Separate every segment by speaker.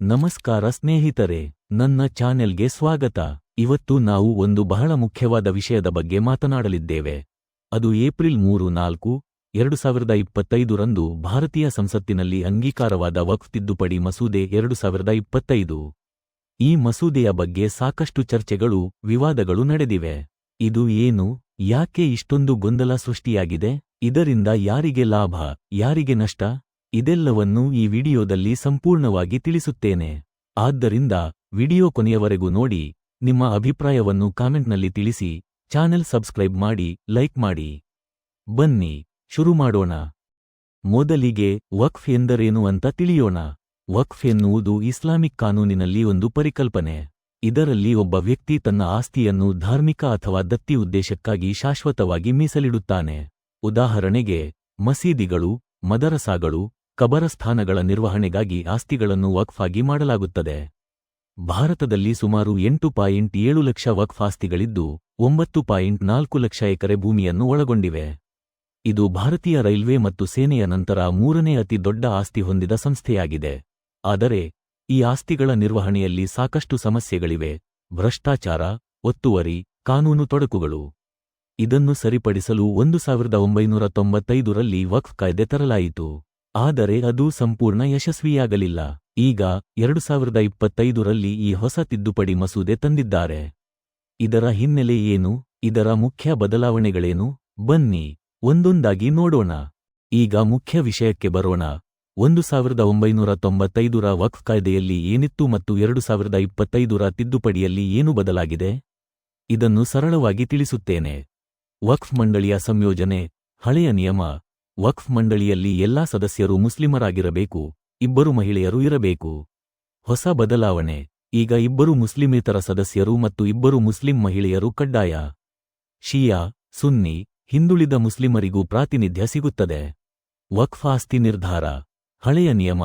Speaker 1: ನಮಸ್ಕಾರ ಸ್ನೇಹಿತರೆ, ನನ್ನ ಚಾನೆಲ್ಗೆ ಸ್ವಾಗತ. ಇವತ್ತು ನಾವು ಒಂದು ಬಹಳ ಮುಖ್ಯವಾದ ವಿಷಯದ ಬಗ್ಗೆ ಮಾತನಾಡಲಿದ್ದೇವೆ. ಅದು ಏಪ್ರಿಲ್ ಮೂರು ನಾಲ್ಕು, ಎರಡು ಸಾವಿರದ ಇಪ್ಪತ್ತೈದರಂದು ಭಾರತೀಯ ಸಂಸತ್ತಿನಲ್ಲಿ ಅಂಗೀಕಾರವಾದ ವಕ್ಫ್ ತಿದ್ದುಪಡಿ ಮಸೂದೆ ಎರಡು ಸಾವಿರದ ಇಪ್ಪತ್ತೈದು. ಈ ಮಸೂದೆಯ ಬಗ್ಗೆ ಸಾಕಷ್ಟು ಚರ್ಚೆಗಳು, ವಿವಾದಗಳು ನಡೆದಿವೆ. ಇದು ಏನು, ಯಾಕೆ ಇಷ್ಟೊಂದು ಗೊಂದಲ ಸೃಷ್ಟಿಯಾಗಿದೆ, ಇದರಿಂದ ಯಾರಿಗೆ ಲಾಭ, ಯಾರಿಗೆ ನಷ್ಟ? ಇದೆಲ್ಲವನ್ನೂ ಈ ವಿಡಿಯೋದಲ್ಲಿ ಸಂಪೂರ್ಣವಾಗಿ ತಿಳಿಸುತ್ತೇನೆ. ಆದ್ದರಿಂದ ವಿಡಿಯೋ ಕೊನೆಯವರೆಗೂ ನೋಡಿ, ನಿಮ್ಮ ಅಭಿಪ್ರಾಯವನ್ನು ಕಾಮೆಂಟ್ನಲ್ಲಿ ತಿಳಿಸಿ, ಚಾನೆಲ್ ಸಬ್ಸ್ಕ್ರೈಬ್ ಮಾಡಿ, ಲೈಕ್ ಮಾಡಿ. ಬನ್ನಿ, ಶುರು ಮಾಡೋಣ. ಮೊದಲಿಗೆ ವಕ್ಫ್ ಎಂದರೇನು ಅಂತ ತಿಳಿಯೋಣ. ವಕ್ಫ್ ಎನ್ನುವುದು ಇಸ್ಲಾಮಿಕ್ ಕಾನೂನಿನಲ್ಲಿ ಒಂದು ಪರಿಕಲ್ಪನೆ. ಇದರಲ್ಲಿ ಒಬ್ಬ ವ್ಯಕ್ತಿ ತನ್ನ ಆಸ್ತಿಯನ್ನು ಧಾರ್ಮಿಕ ಅಥವಾ ದತ್ತಿ ಉದ್ದೇಶಕ್ಕಾಗಿ ಶಾಶ್ವತವಾಗಿ ಮೀಸಲಿಡುತ್ತಾನೆ. ಉದಾಹರಣೆಗೆ, ಮಸೀದಿಗಳು, ಮದರಸಾಗಳು ಕಬರಸ್ಥಾನಗಳ ನಿರ್ವಹಣೆಗಾಗಿ ಆಸ್ತಿಗಳನ್ನು ವಕ್ಫ್ ಮಾಡಲಾಗುತ್ತದೆ. ಭಾರತದಲ್ಲಿ ಸುಮಾರು ಎಂಟು ಪಾಯಿಂಟ್ ಏಳು ಲಕ್ಷ ವಕ್ಫ್ ಆಸ್ತಿಗಳಿದ್ದು, ಒಂಬತ್ತು ಪಾಯಿಂಟ್ ನಾಲ್ಕು ಲಕ್ಷ ಎಕರೆ ಭೂಮಿಯನ್ನು ಒಳಗೊಂಡಿವೆ. ಇದು ಭಾರತೀಯ ರೈಲ್ವೆ ಮತ್ತು ಸೇನೆಯ ನಂತರ ಮೂರನೇ ಅತಿ ದೊಡ್ಡ ಆಸ್ತಿ ಹೊಂದಿದ ಸಂಸ್ಥೆಯಾಗಿದೆ. ಆದರೆ, ಈ ಆಸ್ತಿಗಳ ನಿರ್ವಹಣೆಯಲ್ಲಿ ಸಾಕಷ್ಟು ಸಮಸ್ಯೆಗಳಿವೆ. ಭ್ರಷ್ಟಾಚಾರ, ಒತ್ತುವರಿ, ಕಾನೂನು ತೊಡಕುಗಳು. ಇದನ್ನು ಸರಿಪಡಿಸಲು ಒಂದು ಸಾವಿರದ ಒಂಬೈನೂರ ತೊಂಬತ್ತೈದರಲ್ಲಿ ವಕ್ಫ್ ಕಾಯ್ದೆ ತರಲಾಯಿತು. ಆದರೆ ಅದು ಸಂಪೂರ್ಣ ಯಶಸ್ವಿಯಾಗಲಿಲ್ಲ. ಈಗ ಎರಡು ಸಾವಿರದ ಇಪ್ಪತ್ತೈದರಲ್ಲಿ ಈ ಹೊಸ ತಿದ್ದುಪಡಿ ಮಸೂದೆ ತಂದಿದ್ದಾರೆ. ಇದರ ಹಿನ್ನೆಲೆ ಏನು? ಇದರ ಮುಖ್ಯ ಬದಲಾವಣೆಗಳೇನು? ಬನ್ನಿ, ಒಂದೊಂದಾಗಿ ನೋಡೋಣ. ಈಗ ಮುಖ್ಯ ವಿಷಯಕ್ಕೆ ಬರೋಣ. ಒಂದು ಸಾವಿರದ ಒಂಬೈನೂರ ತೊಂಬತ್ತೈದರ ವಕ್ಫ್ ಕಾಯ್ದೆಯಲ್ಲಿ ಏನಿತ್ತು ಮತ್ತು ಎರಡು ಸಾವಿರದ ಇಪ್ಪತ್ತೈದರ ತಿದ್ದುಪಡಿಯಲ್ಲಿ ಏನು ಬದಲಾಗಿದೆ? ಇದನ್ನು ಸರಳವಾಗಿ ತಿಳಿಸುತ್ತೇನೆ. ವಕ್ಫ್ ಮಂಡಳಿಯ ಸಂಯೋಜನೆ, ಹಳೆಯ ನಿಯಮ ವಕ್ಫ್ ಮಂಡಳಿಯಲ್ಲಿ ಎಲ್ಲಾ ಸದಸ್ಯರು ಮುಸ್ಲಿಮರಾಗಿರಬೇಕು, ಇಬ್ಬರು ಮಹಿಳೆಯರು ಇರಬೇಕು. ಹೊಸ ಬದಲಾವಣೆ, ಈಗ ಇಬ್ಬರು ಮುಸ್ಲಿಮೇತರ ಸದಸ್ಯರು ಮತ್ತು ಇಬ್ಬರು ಮುಸ್ಲಿಂ ಮಹಿಳೆಯರು ಕಡ್ಡಾಯ. ಶಿಯಾ, ಸುನ್ನಿ, ಹಿಂದುಳಿದ ಮುಸ್ಲಿಮರಿಗೂ ಪ್ರಾತಿನಿಧ್ಯ ಸಿಗುತ್ತದೆ. ವಕ್ಫ್ ಆಸ್ತಿ ನಿರ್ಧಾರ, ಹಳೆಯ ನಿಯಮ,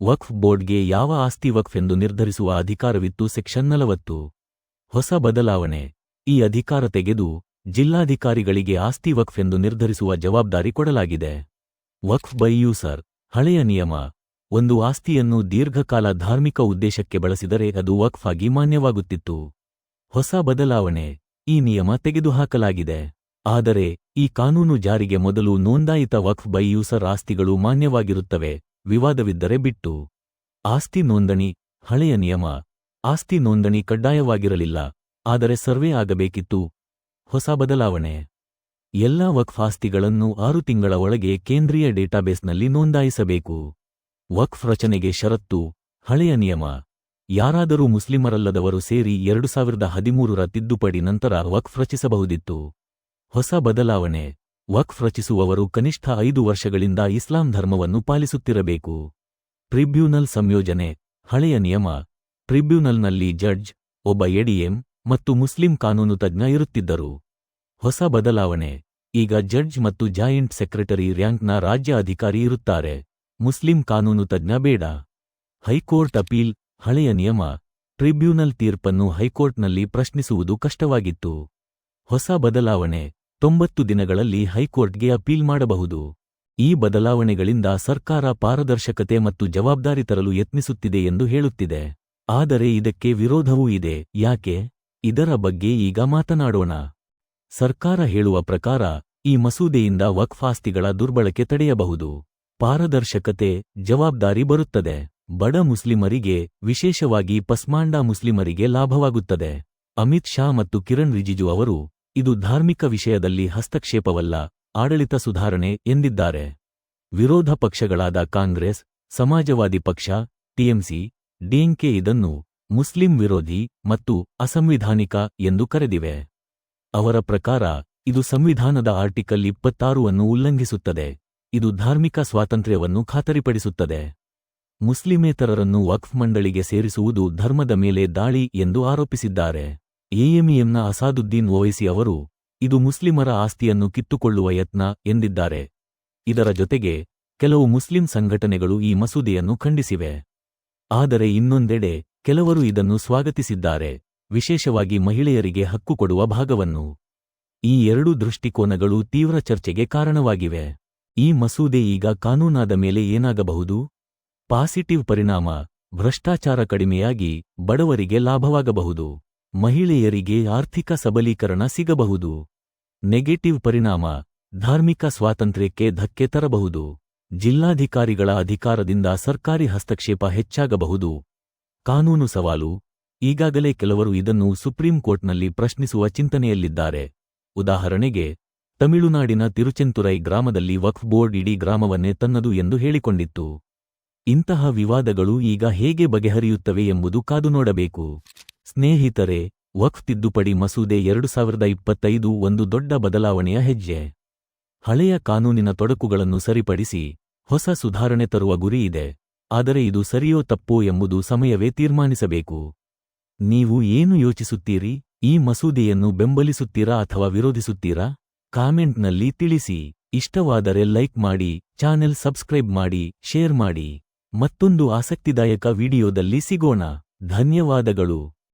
Speaker 1: ವಕ್ಫ್ ಬೋರ್ಡ್ಗೆ ಯಾವ ಆಸ್ತಿ ವಕ್ಫ್ ಎಂದು ನಿರ್ಧರಿಸುವ ಅಧಿಕಾರವಿತ್ತು ಸೆಕ್ಷನ್ ನಲವತ್ತು. ಹೊಸ ಬದಲಾವಣೆ, ಈ ಅಧಿಕಾರ ತೆಗೆದು ಜಿಲ್ಲಾಧಿಕಾರಿಗಳಿಗೆ ಆಸ್ತಿ ವಕ್ಫ್ ಎಂದು ನಿರ್ಧರಿಸುವ ಜವಾಬ್ದಾರಿ ಕೊಡಲಾಗಿದೆ. ವಕ್ಫ್ ಬೈ ಯೂಸರ್ ಹಳೆಯ ನಿಯಮ. ಒಂದು ಆಸ್ತಿಯನ್ನು ದೀರ್ಘಕಾಲ ಧಾರ್ಮಿಕ ಉದ್ದೇಶಕ್ಕೆ ಬಳಸಿದರೆ ಅದು ವಕ್ಫ್ ಆಗಿ ಮಾನ್ಯವಾಗುತ್ತಿತ್ತು. ಹೊಸ ಬದಲಾವಣೆ. ಈ ನಿಯಮ ತೆಗೆದುಹಾಕಲಾಗಿದೆ. ಆದರೆ, ಈ ಕಾನೂನು ಜಾರಿಗೆ ಮೊದಲು ನೋಂದಾಯಿತ ವಕ್ಫ್ ಬೈ ಯೂಸರ್ ಆಸ್ತಿಗಳು ಮಾನ್ಯವಾಗಿರುತ್ತವೆ. ವಿವಾದವಿದ್ದರೆ ಬಿಟ್ಟು. ಆಸ್ತಿ ನೋಂದಣಿ. ಹಳೆಯ ನಿಯಮ. ಆಸ್ತಿ ನೋಂದಣಿ ಕಡ್ಡಾಯವಾಗಿರಲಿಲ್ಲ. ಆದರೆ ಸರ್ವೆ ಆಗಬೇಕಿತ್ತು. ಹೊಸ ಬದಲಾವಣೆ. ಎಲ್ಲಾ ವಕ್ಫ್ ಆಸ್ತಿಗಳನ್ನು ಆರು ತಿಂಗಳ ಒಳಗೆ ಕೇಂದ್ರೀಯ ಡೇಟಾಬೇಸ್ನಲ್ಲಿ ನೋಂದಾಯಿಸಬೇಕು. ವಕ್ಫ್ ರಚನೆಗೆ ಷರತ್ತು, ಹಳೆಯ ನಿಯಮ. ಯಾರಾದರೂ ಮುಸ್ಲಿಮರಲ್ಲದವರು ಸೇರಿ ಎರಡು ಸಾವಿರದ ಹದಿಮೂರರ ತಿದ್ದುಪಡಿ ನಂತರ ವಕ್ಫ್ ರಚಿಸಬಹುದಿತ್ತು. ಹೊಸ ಬದಲಾವಣೆ. ವಕ್ಫ್ ರಚಿಸುವವರು ಕನಿಷ್ಠ ಐದು ವರ್ಷಗಳಿಂದ ಇಸ್ಲಾಂ ಧರ್ಮವನ್ನು ಪಾಲಿಸುತ್ತಿರಬೇಕು. ಟ್ರಿಬ್ಯೂನಲ್ ಸಂಯೋಜನೆ, ಹಳೆಯ ನಿಯಮ. ಟ್ರಿಬ್ಯೂನಲ್ನಲ್ಲಿ ಜಡ್ಜ್, ಒಬ್ಬ ಎಡಿಎಂ ಮತ್ತು ಮುಸ್ಲಿಂ ಕಾನೂನು ತಜ್ಞ ಇರುತ್ತಿದ್ದರು. ಹೊಸ ಬದಲಾವಣೆ. ಈಗ ಜಡ್ಜ್ ಮತ್ತು ಜಾಯಿಂಟ್ ಸೆಕ್ರೆಟರಿ ರ್ಯಾಂಕ್ನ ರಾಜ್ಯ ಅಧಿಕಾರಿ ಇರುತ್ತಾರೆ. ಮುಸ್ಲಿಂ ಕಾನೂನು ತಜ್ಞ ಬೇಡ. ಹೈಕೋರ್ಟ್ ಅಪೀಲ್, ಹಳೆಯ ನಿಯಮ, ಟ್ರಿಬ್ಯೂನಲ್ ತೀರ್ಪನ್ನು ಹೈಕೋರ್ಟ್ನಲ್ಲಿ ಪ್ರಶ್ನಿಸುವುದು ಕಷ್ಟವಾಗಿತ್ತು. ಹೊಸ ಬದಲಾವಣೆ, ತೊಂಬತ್ತು ದಿನಗಳಲ್ಲಿ ಹೈಕೋರ್ಟ್ಗೆ ಅಪೀಲ್ ಮಾಡಬಹುದು. ಈ ಬದಲಾವಣೆಗಳಿಂದ ಸರ್ಕಾರ ಪಾರದರ್ಶಕತೆ ಮತ್ತು ಜವಾಬ್ದಾರಿ ತರಲು ಯತ್ನಿಸುತ್ತಿದೆ ಎಂದು ಹೇಳುತ್ತಿದೆ. ಆದರೆ ಇದಕ್ಕೆ ವಿರೋಧವೂ ಇದೆ. ಯಾಕೆ? ಇದರ ಬಗ್ಗೆ ಈಗ ಮಾತನಾಡೋಣ. ಸರ್ಕಾರ ಹೇಳುವ ಪ್ರಕಾರ ಈ ಮಸೂದೆಯಿಂದ ವಕ್ಫಾಸ್ತಿಗಳ ದುರ್ಬಳಕೆ ತಡೆಯಬಹುದು. ಪಾರದರ್ಶಕತೆ, ಜವಾಬ್ದಾರಿ ಬರುತ್ತದೆ. ಬಡ ಮುಸ್ಲಿಮರಿಗೆ, ವಿಶೇಷವಾಗಿ ಪಸ್ಮಾಂಡಾ ಮುಸ್ಲಿಮರಿಗೆ ಲಾಭವಾಗುತ್ತದೆ. ಅಮಿತ್ ಶಾ ಮತ್ತು ಕಿರಣ್ ರಿಜಿಜು ಅವರು, ಇದು ಧಾರ್ಮಿಕ ವಿಷಯದಲ್ಲಿ ಹಸ್ತಕ್ಷೇಪವಲ್ಲ, ಆಡಳಿತ ಸುಧಾರಣೆ ಎಂದಿದ್ದಾರೆ. ವಿರೋಧ ಪಕ್ಷಗಳಾದ ಕಾಂಗ್ರೆಸ್, ಸಮಾಜವಾದಿ ಪಕ್ಷ, ಟಿಎಂಸಿ, ಡಿಎಂಕೆ ಇದನ್ನು ಮುಸ್ಲಿಂ ವಿರೋಧಿ ಮತ್ತು ಅಸಂವಿಧಾನಿಕ ಎಂದು ಕರೆದಿವೆ. ಅವರ ಪ್ರಕಾರ, ಇದು ಸಂವಿಧಾನದ ಆರ್ಟಿಕಲ್ ಇಪ್ಪತ್ತಾರು ಅನ್ನು ಉಲ್ಲಂಘಿಸುತ್ತದೆ. ಇದು ಧಾರ್ಮಿಕ ಸ್ವಾತಂತ್ರ್ಯವನ್ನು ಖಾತರಿಪಡಿಸುತ್ತದೆ. ಮುಸ್ಲಿಮೇತರರನ್ನು ವಕ್ಫ್ ಮಂಡಳಿಗೆ ಸೇರಿಸುವುದು ಧರ್ಮದ ಮೇಲೆ ದಾಳಿ ಎಂದು ಆರೋಪಿಸಿದ್ದಾರೆ. ಎಎಂಇಎಂನ ಅಸಾದುದ್ದೀನ್ ಓವೈಸಿ ಅವರು, ಇದು ಮುಸ್ಲಿಮರ ಆಸ್ತಿಯನ್ನು ಕಿತ್ತುಕೊಳ್ಳುವ ಯತ್ನ ಎಂದಿದ್ದಾರೆ. ಇದರ ಜೊತೆಗೆ, ಕೆಲವು ಮುಸ್ಲಿಂ ಸಂಘಟನೆಗಳು ಈ ಮಸೂದೆಯನ್ನು ಖಂಡಿಸಿವೆ. ಆದರೆ ಇನ್ನೊಂದೆಡೆ, ಕೆಲವರು ಇದನ್ನು ಸ್ವಾಗತಿಸಿದ್ದಾರೆ. ವಿಶೇಷವಾಗಿ ಮಹಿಳೆಯರಿಗೆ ಹಕ್ಕು ಕೊಡುವ ಭಾಗವನ್ನು. ಈ ಎರಡೂ ದೃಷ್ಟಿಕೋನಗಳು ತೀವ್ರ ಚರ್ಚೆಗೆ ಕಾರಣವಾಗಿವೆ. ಈ ಮಸೂದೆ ಈಗ ಕಾನೂನಾದ ಮೇಲೆ ಏನಾಗಬಹುದು? ಪಾಸಿಟಿವ್ ಪರಿಣಾಮ, ಭ್ರಷ್ಟಾಚಾರ ಕಡಿಮೆಯಾಗಿ ಬಡವರಿಗೆ ಲಾಭವಾಗಬಹುದು. ಮಹಿಳೆಯರಿಗೆ ಆರ್ಥಿಕ ಸಬಲೀಕರಣ ಸಿಗಬಹುದು. ನೆಗೆಟಿವ್ ಪರಿಣಾಮ, ಧಾರ್ಮಿಕ ಸ್ವಾತಂತ್ರ್ಯಕ್ಕೆ ಧಕ್ಕೆ ತರಬಹುದು. ಜಿಲ್ಲಾಧಿಕಾರಿಗಳ ಅಧಿಕಾರದಿಂದ ಸರ್ಕಾರಿ ಹಸ್ತಕ್ಷೇಪ ಹೆಚ್ಚಾಗಬಹುದು. ಕಾನೂನು ಸವಾಲು ಈಗಾಗಲೇ ಕೆಲವರು ಇದನ್ನು ಸುಪ್ರೀಂ ಕೋರ್ಟ್ನಲ್ಲಿ ಪ್ರಶ್ನಿಸುವ ಚಿಂತನೆಯಲ್ಲಿದ್ದಾರೆ. ಉದಾಹರಣೆಗೆ, ತಮಿಳುನಾಡಿನ ತಿರುಚೆಂತುರೈ ಗ್ರಾಮದಲ್ಲಿ ವಕ್ಫ್ ಬೋರ್ಡ್ ಇಡೀ ಗ್ರಾಮವನ್ನೇ ತನ್ನದು ಎಂದು ಹೇಳಿಕೊಂಡಿತ್ತು. ಇಂತಹ ವಿವಾದಗಳು ಈಗ ಹೇಗೆ ಬಗೆಹರಿಯುತ್ತವೆ ಎಂಬುದು ಕಾದು ನೋಡಬೇಕು. ಸ್ನೇಹಿತರೆ, ವಕ್ಫ್ ತಿದ್ದುಪಡಿ ಮಸೂದೆ ಎರಡು ಸಾವಿರದ ಇಪ್ಪತ್ತೈದು ಒಂದು ದೊಡ್ಡ ಬದಲಾವಣೆಯ ಹೆಜ್ಜೆ. ಹಳೆಯ ಕಾನೂನಿನ ತೊಡಕುಗಳನ್ನು ಸರಿಪಡಿಸಿ ಹೊಸ ಸುಧಾರಣೆ ತರುವ ಗುರಿಯಿದೆ ಆದರೆ ಇದು ಸರಿಯೋ ತಪ್ಪೋ ಎಂಬುದು ಸಮಯವೇ ತೀರ್ಮಾನಿಸಬೇಕು. ನೀವು ಏನು ಯೋಚಿಸುತ್ತೀರಿ? ಈ ಮಸೂದೆಯನ್ನು ಬೆಂಬಲಿಸುತ್ತೀರಾ ಅಥವಾ ವಿರೋಧಿಸುತ್ತೀರಾ? ಕಾಮೆಂಟ್ನಲ್ಲಿ ತಿಳಿಸಿ. ಇಷ್ಟವಾದರೆ ಲೈಕ್ ಮಾಡಿ, ಚಾನೆಲ್ ಸಬ್ಸ್ಕ್ರೈಬ್ ಮಾಡಿ, ಶೇರ್ ಮಾಡಿ. ಮತ್ತೊಂದು ಆಸಕ್ತಿದಾಯಕ ವಿಡಿಯೋದಲ್ಲಿ ಸಿಗೋಣ. ಧನ್ಯವಾದಗಳು.